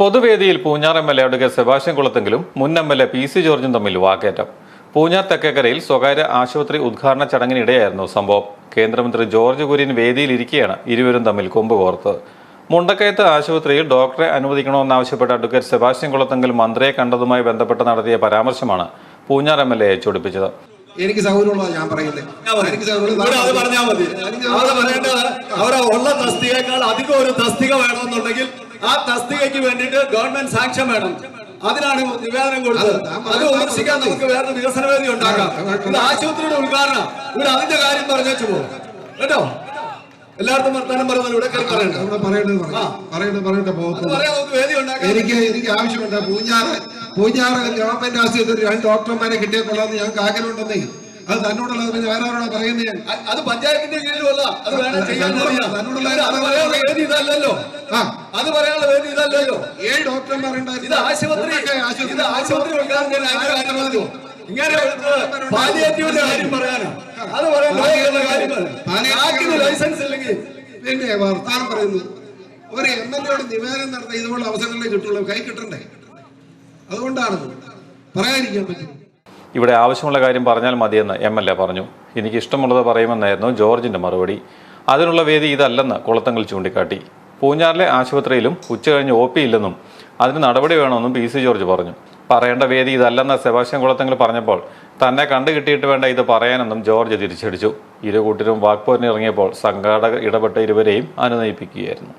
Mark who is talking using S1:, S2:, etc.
S1: പൊതുവേദിയിൽ Poonjar M L A advocate Sebastian കുളത്തെങ്കിലും മുൻ M L A P C ജോർജും തമ്മിൽ വാക്കേറ്റം. പൂഞ്ഞാർ തെക്കേക്കരയിൽ സ്വകാര്യ ആശുപത്രി ഉദ്ഘാടന ചടങ്ങിനിടെയായിരുന്നു സംഭവം. കേന്ദ്രമന്ത്രി ജോർജ് കുര്യൻ വേദിയിലിരിക്കെയാണ് ഇരുവരും തമ്മിൽ കൊമ്പ് കോർത്തത് മുണ്ടക്കയത്ത് ആശുപത്രിയിൽ ഡോക്ടറെ അനുവദിക്കണമെന്നാവശ്യപ്പെട്ട് അഡ്വക്കേറ്റ് സെബാസ്റ്റ്യൻ കുളത്തെങ്കിൽ മന്ത്രിയെ കണ്ടതുമായി ബന്ധപ്പെട്ട് നടത്തിയ പരാമർശമാണ് പൂഞ്ഞാർ എം എൽ എ ചൊടിപ്പിച്ചത്.
S2: എനിക്ക് സൗകര്യമുള്ളതാണ് ഞാൻ പറയുന്നത് എനിക്ക്
S3: പറഞ്ഞാൽ മതി. പറയേണ്ടത് ഉള്ള തസ്തികയേക്കാൾ അധികം ഒരു തസ്തിക വേണമെന്നുണ്ടെങ്കിൽ ആ തസ്തികയ്ക്ക് വേണ്ടിയിട്ട് ഗവൺമെന്റ് സാക്ഷ്യം വേണം അതിനാണ് നിവേദനം കൊടുത്തത്
S2: അത്
S3: ഉപേക്ഷിക്കാൻ വിമർശിക്കാൻ നമുക്ക് വേറെ വികസന വേദി ഉണ്ടാക്കാം ഇത് ആശുപത്രിയുടെ ഉദ്ഘാടനം ഇവിടെ അതിന്റെ കാര്യം പറഞ്ഞു പോകും കേട്ടോ എല്ലായിടത്തും വർത്താനം പറയുന്നത് ഇവിടെ
S2: പറയേണ്ടത് പറയേണ്ട എനിക്ക് എനിക്ക് ആവശ്യമുണ്ട് പൂഞ്ഞാറ് പൂഞ്ഞാറ് ഗവൺമെന്റ് ആശുപത്രി രണ്ട് ഡോക്ടർമാരെ കിട്ടിയ കൊള്ളാന്ന് ഞങ്ങൾക്ക് ആഗ്രഹമുണ്ടെന്നേ അത് തന്നോടുള്ളത് പിന്നെ വേറെ പറയുന്നത്
S3: അത് പഞ്ചായത്തിന്റെ കീഴിലുമല്ല വേദി ഇതല്ലല്ലോ.
S2: ആ.
S3: അത് പറയാനുള്ള വേദി ഇതല്ലല്ലോ?
S2: ഏഴ് ഡോക്ടർമാരുണ്ടായിരുന്നു
S3: ഇത് ആശുപത്രി ഇത് ആശുപത്രി ഉണ്ടാകുന്ന? ഇങ്ങനെ പാലിയേറ്റീവിന്റെ കാര്യം പറയാനാ അത് പറയാൻ ലോകത്തുള്ള കാര്യം ലൈസൻസ് ഇല്ലെങ്കിൽ?
S2: പിന്നെ വർത്താനം പറയുന്നു. ഒരു എം എൽ എയുടെ നിവേദനം നടത്താൻ ഇതുപോലുള്ള അവസരങ്ങളെ കിട്ടുള്ളൂ. കൈ കിട്ടണ്ടേ? അതുകൊണ്ടാണ് പറയാതിരിക്കാൻ പറ്റും.
S1: ഇവിടെ ആവശ്യമുള്ള കാര്യം പറഞ്ഞാൽ മതിയെന്ന് എം എൽ എ പറഞ്ഞു. എനിക്ക് ഇഷ്ടമുള്ളത് പറയുമെന്നായിരുന്നു ജോർജിന്റെ മറുപടി. അതിനുള്ള വേദി ഇതല്ലെന്ന് കുളത്തങ്ങൾ ചൂണ്ടിക്കാട്ടി. പൂഞ്ഞാറിലെ ആശുപത്രിയിലും ഉച്ചകഴിഞ്ഞ് ഒ പി ഇല്ലെന്നും അതിന് നടപടി വേണമെന്നും പി സി ജോർജ് പറഞ്ഞു. പറയേണ്ട വേദി ഇതല്ലെന്ന് സെബാസ്റ്റ്യൻ കുളത്തങ്ങൾ പറഞ്ഞപ്പോൾ തന്നെ കണ്ടു കിട്ടിയിട്ട് വേണ്ട ഇത് പറയാനെന്നും ജോർജ് തിരിച്ചടിച്ചു. ഇരു കൂട്ടരും വാക്പോരിനിറങ്ങിയപ്പോൾ സംഘാടകർ ഇടപെട്ട ഇരുവരെയും അനുനയിപ്പിക്കുകയായിരുന്നു.